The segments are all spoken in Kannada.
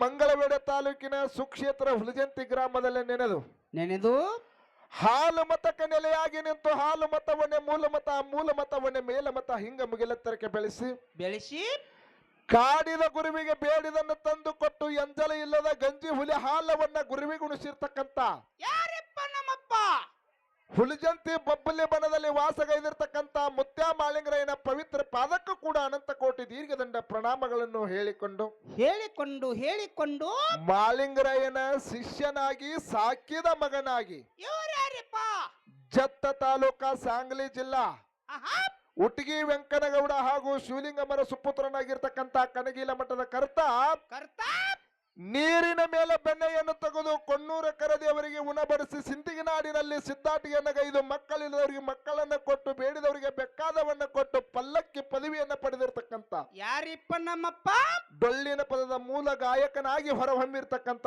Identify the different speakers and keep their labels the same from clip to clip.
Speaker 1: ಮಂಗಳವೇಡ ತಾಲೂಕಿನ ಸುಕ್ಷೇತ್ರ ಹುಲಜಂತಿ ಗ್ರಾಮದಲ್ಲಿ ನೆನೆದು
Speaker 2: ನೆನೆದು
Speaker 1: ಹಾಲು ಮತಕ್ಕೆ ನೆಲೆಯಾಗಿ ನಿಂತು ಹಾಲು ಮತವನ್ನೇ ಮೂಲ ಮತ ಮೂಲ ಮತವನ್ನೇ ಮೇಲ ಮತ ಹಿಂಗ ಮುಗಿಲೆತ್ತರಕ್ಕೆ ಬೆಳೆಸಿ
Speaker 2: ಬೆಳೆಸಿ
Speaker 1: ಕಾಡಿದ ಗುರುವಿಗೆ ಬೇಡಿದನ್ನು ತಂದು ಕೊಟ್ಟು ಎಂಜಲ ಇಲ್ಲದ ಗಂಜಿ ಹುಲಿ ಹಾಲವನ್ನ ಗುರುವಿಗೆ ಉಣಿಸಿರ್ತಕ್ಕಂತ
Speaker 2: ಯಾರಪ್ಪ ನಮ್ಮಪ್ಪ
Speaker 1: ಹುಲಿಜಂತಿ ಬಬ್ಬಲಿ ಬಣದಲ್ಲಿ ವಾಸಗೈದಿರ್ತಕ್ಕಂತ ಮುತ್ಯ ಮಾಳಿಂಗರಾಯನ ಪವಿತ್ರ ಪಾದಕ್ಕೂ ಕೂಡ ಅನಂತ ಕೋಟಿ ದೀರ್ಘದಂಡ ಪ್ರಣಾಮಗಳನ್ನು ಹೇಳಿಕೊಂಡು
Speaker 2: ಹೇಳಿಕೊಂಡು ಹೇಳಿಕೊಂಡು
Speaker 1: ಮಾಳಿಂಗರಾಯನ ಶಿಷ್ಯನಾಗಿ ಸಾಕಿದ ಮಗನಾಗಿ
Speaker 2: ಇವ್ರ್ಯಾರಪ್ಪ?
Speaker 1: ಜತ್ತ ತಾಲೂಕಾ ಸಾಂಗ್ಲಿ ಜಿಲ್ಲಾ
Speaker 2: ಆಹಾ!
Speaker 1: ಉಟ್ಗಿ ವೆಂಕನಗೌಡ ಹಾಗೂ ಶಿವಲಿಂಗಮರ ಸುಪುತ್ರನಾಗಿರ್ತಕ್ಕಂಥ ಕನಗೀಲ ಮಠದ ಕರ್ತ
Speaker 2: ಕರ್ತ
Speaker 1: ನೀರಿನ ಮೇಲೆ ಬೆಣ್ಣೆಯನ್ನು ತೆಗೆದು ಕೊಣ್ಣೂರ ಕರದೇವರಿಗೆ ಉಣಬಡಿಸಿ ಸಿಂತಿಗಿನಾಡಿನಲ್ಲಿ ಸಿದ್ಧಾಟಿಯನ್ನು ಗೈದು ಮಕ್ಕಳಿಲ್ಲದವರಿಗೆ ಮಕ್ಕಳನ್ನ ಕೊಟ್ಟು ಬೇಡಿದವರಿಗೆ ಬೆಕ್ಕಾದವನ್ನ ಕೊಟ್ಟು ಪಲ್ಲಕ್ಕಿ ಪದವಿಯನ್ನ ಪಡೆದಿರತಕ್ಕಂತ
Speaker 2: ಯಾರಿಪ್ಪ ನಮ್ಮಪ್ಪ?
Speaker 1: ಡೊಳ್ಳಿನ ಪದದ ಮೂಲ ಗಾಯಕನಾಗಿ ಹೊರಹೊಮ್ಮಿರ್ತಕ್ಕಂತ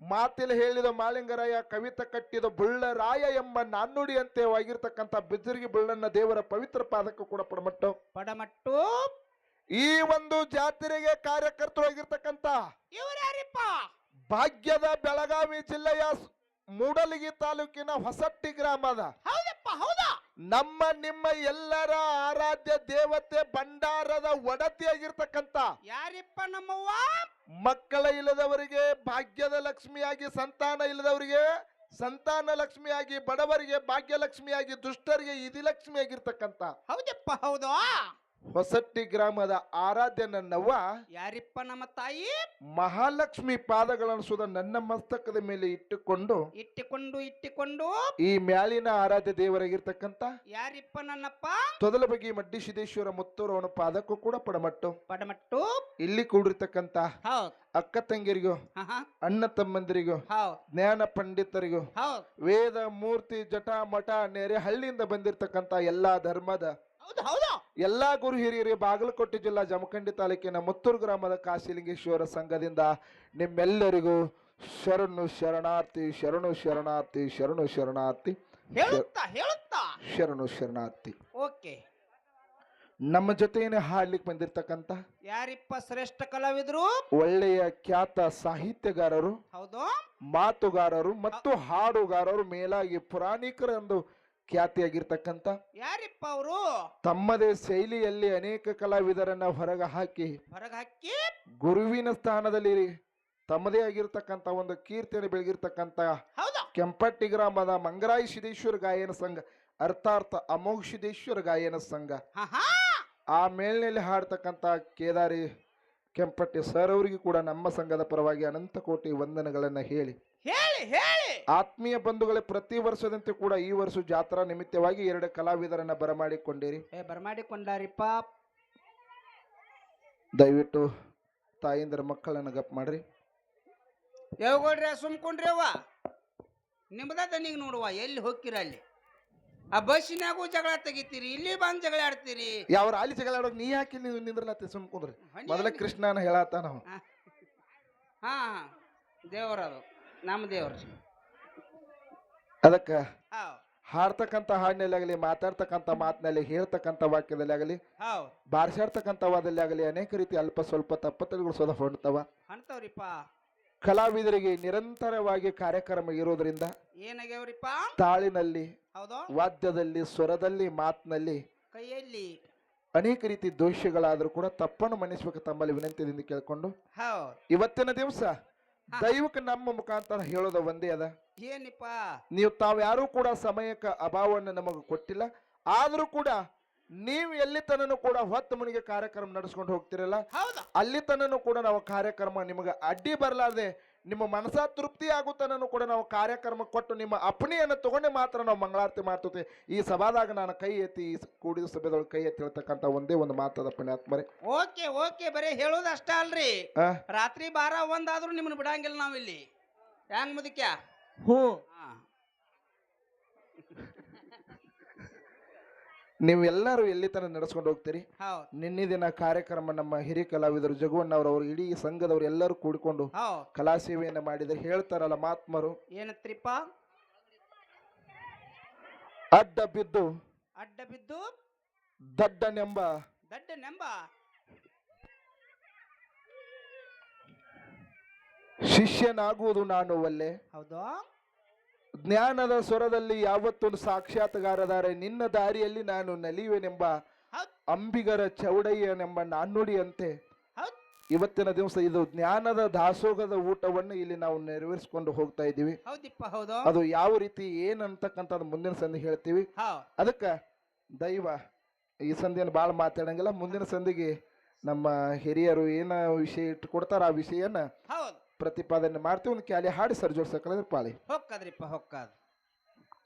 Speaker 1: ಮಾತಿಲ್ ಹೇಳಿದ ಮಾಲಿಂಗರಾಯ ಕವಿತ ಕಟ್ಟಿದ ಬುಳ್ಳರಾಯ ಎಂಬ ನಾಣ್ಣುಡಿಯಂತೆ ಆಗಿರ್ತಕ್ಕಂಥ ಬುಳ್ಳಣ್ಣನ ಬುಳ್ಳನ್ನ ದೇವರ ಪವಿತ್ರ ಪಾದಕ್ಕೂ ಕೂಡ ಪಡಮಟ್ಟು.
Speaker 2: ಪಡಮಟ್ಟು.
Speaker 1: ಈ ಒಂದು ಜಾತ್ರೆಗೆ ಕಾರ್ಯಕರ್ತರಾಗಿರ್ತಕ್ಕಂತ
Speaker 2: ಇವ್ರ್ಯಾರಪ್ಪ?
Speaker 1: ಭಾಗ್ಯದ ಬೆಳಗಾವಿ ಜಿಲ್ಲೆಯ ಮೂಡಲಗಿ ತಾಲೂಕಿನ ಹೊಸಟ್ಟಿ ಗ್ರಾಮದ.
Speaker 2: ಹೌದಪ್ಪ ಹೌದಾ?
Speaker 1: ನಮ್ಮ ನಿಮ್ಮ ಎಲ್ಲರ ಆರಾಧ್ಯ ದೇವತೆ ಭಂಡಾರದ ಒಡತಿಯಾಗಿರ್ತಕ್ಕಂಥ
Speaker 2: ಯಾರಿಪ್ಪ ನಮ್ಮವ್ವ?
Speaker 1: ಮಕ್ಕಳ ಇಲ್ಲದವರಿಗೆ ಭಾಗ್ಯದ ಲಕ್ಷ್ಮಿಯಾಗಿ ಸಂತಾನ ಇಲ್ಲದವರಿಗೆ ಸಂತಾನ ಲಕ್ಷ್ಮಿಯಾಗಿ ಬಡವರಿಗೆ ಭಾಗ್ಯ ಲಕ್ಷ್ಮಿಯಾಗಿ ದುಷ್ಟರಿಗೆ ಇದಿ ಲಕ್ಷ್ಮಿಯಾಗಿರ್ತಕ್ಕಂತ
Speaker 2: ಹೌದಪ್ಪ ಹೌದು?
Speaker 1: ಹೊಸಟ್ಟಿ ಗ್ರಾಮದ ಆರಾಧ್ಯ ನನ್ನವ್ವ
Speaker 2: ಯಾರಿಪ್ಪ ನಮ್ಮ ತಾಯಿ?
Speaker 1: ಮಹಾಲಕ್ಷ್ಮಿ ಪಾದಗಳನ್ನು ಸುದ ನನ್ನ ಮಸ್ತಕದ ಮೇಲೆ ಇಟ್ಟುಕೊಂಡು
Speaker 2: ಇಟ್ಟುಕೊಂಡು ಇಟ್ಟುಕೊಂಡು.
Speaker 1: ಈ ಮ್ಯಾಲಿನ ಆರಾಧ್ಯ ದೇವರಾಗಿರ್ತಕ್ಕಂತ
Speaker 2: ಯಾರಿಪ್ಪ ನನ್ನಪ್ಪ?
Speaker 1: ತೊದಲ ಬಗೆ ಮಡ್ಡಿ ಸಿದ್ದೇಶ್ವರ ಮುತ್ತೂರವನ ಪಾದಕ್ಕೂ ಕೂಡ ಪಡಮಟ್ಟು.
Speaker 2: ಪಡಮಟ್ಟು.
Speaker 1: ಇಲ್ಲಿ
Speaker 2: ಕೂಡಿರ್ತಕ್ಕಂತ
Speaker 1: ಅಕ್ಕ ತಂಗಿರಿಗೂ ಅಣ್ಣ ತಮ್ಮಂದಿರಿಗೂ ಜ್ಞಾನ ಪಂಡಿತರಿಗೂ ವೇದ ಮೂರ್ತಿ ಜಟ ಮಠ ನೆರೆ ಹಳ್ಳಿಯಿಂದ ಬಂದಿರತಕ್ಕಂತ ಎಲ್ಲಾ ಧರ್ಮದ ಎಲ್ಲಾ ಗುರು ಹಿರಿಯರಿಗೆ ಬಾಗಲಕೋಟೆ ಜಿಲ್ಲಾ ಜಮಖಂಡಿ ತಾಲೂಕಿನ ಮುತ್ತೂರು ಗ್ರಾಮದ ಕಾಶಿಲಿಂಗೇಶ್ವರ ಸಂಘದಿಂದ ನಿಮ್ಮೆಲ್ಲರಿಗೂ ಶರಣು ಶರಣಾರ್ಥಿ ಶರಣು ಶರಣಾರ್ಥಿ ಶರಣು ಶರಣಾರ್ಥಿ. ಶರಣು ಶರಣಾರ್ಥಿ.
Speaker 2: ಓಕೆ.
Speaker 1: ನಮ್ಮ ಜೊತೆಯೇ ಹಾಡ್ಲಿಕ್ಕೆ ಬಂದಿರ್ತಕ್ಕಂತ
Speaker 2: ಯಾರಿಪ್ಪ ಶ್ರೇಷ್ಠ ಕಲಾವಿದರು?
Speaker 1: ಒಳ್ಳೆಯ ಖ್ಯಾತ ಸಾಹಿತ್ಯಗಾರರು
Speaker 2: ಹೌದು.
Speaker 1: ಮಾತುಗಾರರು ಮತ್ತು ಹಾಡುಗಾರರು ಮೇಲಾಗಿ ಪುರಾಣಿಕರೆಂದು ಖ್ಯಾತಿಯಾಗಿರ್ತಕ್ಕಂಥ
Speaker 2: ಯಾರಿಪ್ಪ ಅವರು?
Speaker 1: ತಮ್ಮದೇ ಶೈಲಿಯಲ್ಲಿ ಅನೇಕ ಕಲಾವಿದರನ್ನ ಹೊರಗೆ ಹಾಕಿ
Speaker 2: ಹೊರಗೆ ಹಾಕಿ?
Speaker 1: ಗುರುವಿನ ಸ್ಥಾನದಲ್ಲಿ ತಮ್ಮದೇ ಆಗಿರ್ತಕ್ಕಂಥ ಒಂದು ಕೀರ್ತಿಯನ್ನು ಬೆಳಗಿರ್ತಕ್ಕಂಥ
Speaker 2: ಹೌದು.
Speaker 1: ಕೆಂಪಟ್ಟಿ ಗ್ರಾಮದ ಮಂಗರಾಯಿ ಸಿದ್ದೇಶ್ವರ ಗಾಯನ ಸಂಘ ಅರ್ಥಾರ್ಥ ಅಮೋಘ ಸಿದ್ದೇಶ್ವರ ಗಾಯನ ಸಂಘ. ಆ ಮೇಲ್ನಲ್ಲಿ ಹಾಡ್ತಕ್ಕಂಥ ಕೇದಾರಿ ಕೆಂಪಟ್ಟಿ ಸರ್ ಅವರಿಗೂ ಕೂಡ ನಮ್ಮ ಸಂಘದ ಪರವಾಗಿ ಅನಂತ ಕೋಟಿ ವಂದನೆಗಳನ್ನ ಹೇಳಿ.
Speaker 2: ಹೇಳಿ ಹೇಳಿ.
Speaker 1: ಆತ್ಮೀಯ ಬಂಧುಗಳೇ ಪ್ರತಿ ವರ್ಷದಂತೆ ಕೂಡ ಈ ವರ್ಷ ಜಾತ್ರಾ ನಿಮಿತ್ತವಾಗಿ ಎರಡು ಕಲಾವಿದರನ್ನ ಬರಮಾಡಿಕೊಂಡಿರಿ.
Speaker 2: ಏ ಬರ್ಮಾಡಿಕೊಂಡಾರಿಪ್ಪ.
Speaker 1: ದಯವಿಟ್ಟು ತಾಯಿಂದರ ಮಕ್ಕಳನ್ನ ಗಪ್ ಮಾಡ್ರಿ.
Speaker 2: ಯಾವಗಳ್ರಿ ಸುಮ್ಕೊಂಡ್ರಿ ಅವ್ವ. ನಿಮ್ದ ದನಿಗೆ ನೋಡುವ ಎಲ್ಲಿ ಹೋಗ್ತೀರ ಅಲ್ಲಿ? ಆ ಬಸ್ಸಿನಾಗೂ ಜಗಳ ತೆಗಿತೀರಿ ಇಲ್ಲಿ ಬಂದು ಜಗಳ ಆಡ್ತೀರಿ.
Speaker 1: ಯಾವ ಅಲ್ಲಿ ಜಗಳ ಆಡೋಕ್ ನೀ ಯಾಕೆ ನೀವು ನಿಂದ್ರಲತ್ತೆ ಸುಮ್ಕೊಂಡ್ರಿ ಮೊದಲ ಕೃಷ್ಣನ ಹೇಳತ್ತಾನ ನಾವು
Speaker 2: ಹಾ. ದೇವರದು ನಮ್ಮ ದೇವ್ರ.
Speaker 1: ಅದಕ್ಕ
Speaker 2: ಹಾಡ್ತಕ್ಕಂತ
Speaker 1: ಹಾಡ್ತಕ್ಕಂಥ ಹಾಡಿನಲ್ಲಿ ಆಗಲಿ ಮಾತಾಡ್ತಕ್ಕಂಥ ಮಾತಿನಲ್ಲಿ ಹೇಳ್ತಕ್ಕಂಥ ವಾಕ್ಯದಲ್ಲಿ ಆಗಲಿ
Speaker 2: ಹೌದ್.
Speaker 1: ಬಾರಿಸಾಡ್ತಕ್ಕಂಥ ವಾದಲ್ಲಿ ಆಗಲಿ ಅನೇಕ ರೀತಿ ಅಲ್ಪ ಸ್ವಲ್ಪ ತಪ್ಪತ್ತಗಳು ಸೋದ ಹೊಂಡ್ತಾವ
Speaker 2: ಅಂತವ್ರಿಪ್ಪ
Speaker 1: ಕಲಾವಿದರಿಗೆ ನಿರಂತರವಾಗಿ ಕಾರ್ಯಕ್ರಮ ಇರೋದ್ರಿಂದ
Speaker 2: ಏನಾಗ್ಯಾವ್ರಿಪ್ಪ?
Speaker 1: ತಾಳಿನಲ್ಲಿ ವಾದ್ಯದಲ್ಲಿ ಸ್ವರದಲ್ಲಿ ಮಾತಿನಲ್ಲಿ
Speaker 2: ಕೈಯಲ್ಲಿ.
Speaker 1: ಅನೇಕ ರೀತಿ ದೋಷಗಳಾದರೂ ಕೂಡ ತಪ್ಪನ್ನು ಮನ್ನಿಸ್ಬೇಕು ತಮ್ಮಲ್ಲಿ ವಿನಂತಿಯಿಂದ ಕೇಳ್ಕೊಂಡು ಇವತ್ತಿನ ದಿವಸ ದೈವಕ್ಕೆ ನಮ್ಮ ಮುಖಾಂತರ ಹೇಳೋದ ಒಂದೇ ಅದ.
Speaker 2: ಏನಿಪ್ಪ?
Speaker 1: ನೀವು ತಾವ್ಯಾರೂ ಕೂಡ ಸಮಯಕ್ಕೆ ಅಭಾವವನ್ನು ನಮಗೆ ಕೊಟ್ಟಿಲ್ಲ. ಆದರೂ ಕೂಡ ನೀವು ಎಲ್ಲಿ ತನನು ಕೂಡ ಹೊತ್ತು ಮುನಿಗೆ ಕಾರ್ಯಕ್ರಮ ನಡೆಸ್ಕೊಂಡು ಹೋಗ್ತಿರಲ್ಲ. ಅಲ್ಲಿ ತನನು ಕೂಡ ನಾವು ಕಾರ್ಯಕ್ರಮ ನಿಮಗೆ ಅಡ್ಡಿ ಬರಲಾರ್ದೆ ನಿಮ್ಮ ಮನಸ್ಸ ತೃಪ್ತಿ ಆಗೋ ತನನು ಕೂಡ ನಾವು ಕಾರ್ಯಕ್ರಮ ಕೊಟ್ಟು ನಿಮ್ಮ ಅಪ್ಪಣೆಯನ್ನು ತಗೊಂಡೆ ಮಾತ್ರ ನಾವು ಮಂಗಳಾರತಿ ಮಾಡ್ತೇವೆ. ಈ ಸಭಾದಾಗ ನಾನು ಕೈ ಎತ್ತಿ ಈ ಕೂಡಿದ ಸಭೆದೊಳಗೆ ಕೈ ಎತ್ತಿ ಹೇಳ್ತಕ್ಕಂಥ ಒಂದೇ ಒಂದು ಮಾತದ ಪುಣ್ಯಾತ್ಮರೇ.
Speaker 2: ಓಕೆ ಓಕೆ ಬರೀ ಹೇಳೋದು ಅಷ್ಟ ಅಲ್ರಿ. ರಾತ್ರಿ ಬಾರ ಒಂದಾದ್ರೂ ನಿಮ್ಮನ್ನ ಬಿಡಂಗಿಲ್ಲ ನಾವಿಲ್ಲಿ. ಹ್ಯಾಂಗ ಮುದಕ್ಯ?
Speaker 1: ಹ್ಞೂ
Speaker 2: ಹಾ
Speaker 1: ನೀವೆಲ್ಲರೂ ಎಲ್ಲಿ ತನಕ ನಡೆಸ್ಕೊಂಡು ಹೋಗ್ತೀರಿ?
Speaker 2: ಹೌದ್.
Speaker 1: ನಿನ್ನೆ ದಿನ ಕಾರ್ಯಕ್ರಮ ನಮ್ಮ ಹಿರಿಯ ಕಲಾವಿದರು ಜಗುವಣ್ಣವ್ರವರು ಇಡೀ ಸಂಘದವರು ಎಲ್ಲರೂ ಕೂಡಿಕೊಂಡು
Speaker 2: ಹೌದ್.
Speaker 1: ಕಲಾ ಸೇವೆಯನ್ನು ಮಾಡಿದರೆ ಹೇಳ್ತಾರಲ್ಲ ಮಾತ್ಮರು
Speaker 2: ಏನತ್ರಿಪ್ಪ?
Speaker 1: ಅಡ್ಡ ಬಿದ್ದು
Speaker 2: ಅಡ್ಡ ಬಿದ್ದು
Speaker 1: ದಡ್ಡನೆಂಬ
Speaker 2: ದಡ್ಡನೆಂಬ
Speaker 1: ಶಿಷ್ಯನಾಗುವುದು ನಾನು ಒಲ್ಲೆ.
Speaker 2: ಹೌದು.
Speaker 1: ಜ್ಞಾನದ ಸ್ವರದಲ್ಲಿ ಯಾವತ್ತೊಂದು ಸಾಕ್ಷಾತ್ಕಾರದಾರೆ ನಿನ್ನ ದಾರಿಯಲ್ಲಿ ನಾನು ನಲಿಯುವೆನೆಂಬ ಅಂಬಿಗರ ಚೌಡಯ್ಯನೆಂಬ ನಾಣ್ಣುಡಿಯಂತೆ. ಇವತ್ತಿನ ದಿವಸ ಇದು ಜ್ಞಾನದ ದಾಸೋಗದ ಊಟವನ್ನು ಇಲ್ಲಿ ನಾವು ನೆರವೇರಿಸಿಕೊಂಡು ಹೋಗ್ತಾ
Speaker 2: ಹೌದು.
Speaker 1: ಅದು ಯಾವ ರೀತಿ ಏನಂತಕ್ಕಂಥದ್ದು ಮುಂದಿನ ಸಂಧಿ ಹೇಳ್ತೀವಿ. ಅದಕ್ಕೆ ದೈವ ಈ ಸಂಧಿಯನ್ನು ಭಾಳ ಮಾತಾಡಂಗಿಲ್ಲ. ಮುಂದಿನ ಸಂಧಿಗೆ ನಮ್ಮ ಹಿರಿಯರು ಏನ ವಿಷಯ ಇಟ್ಟು ಕೊಡ್ತಾರ ಆ ವಿಷಯನ ಪ್ರತಿಪಾದನೆ ಮಾಡ್ತೀವಿ ಒಂದು ಕ್ಯಾಲಿ ಹಾಡಿ ಸರ್ ಜೋಡ್ಸಕ್ಕಂದ್ರೆ ಪಾಳಿ.
Speaker 2: ಹೊಕ್ಕದ್ರಿಪ್ಪ ಹೊಕ್ಕದ್.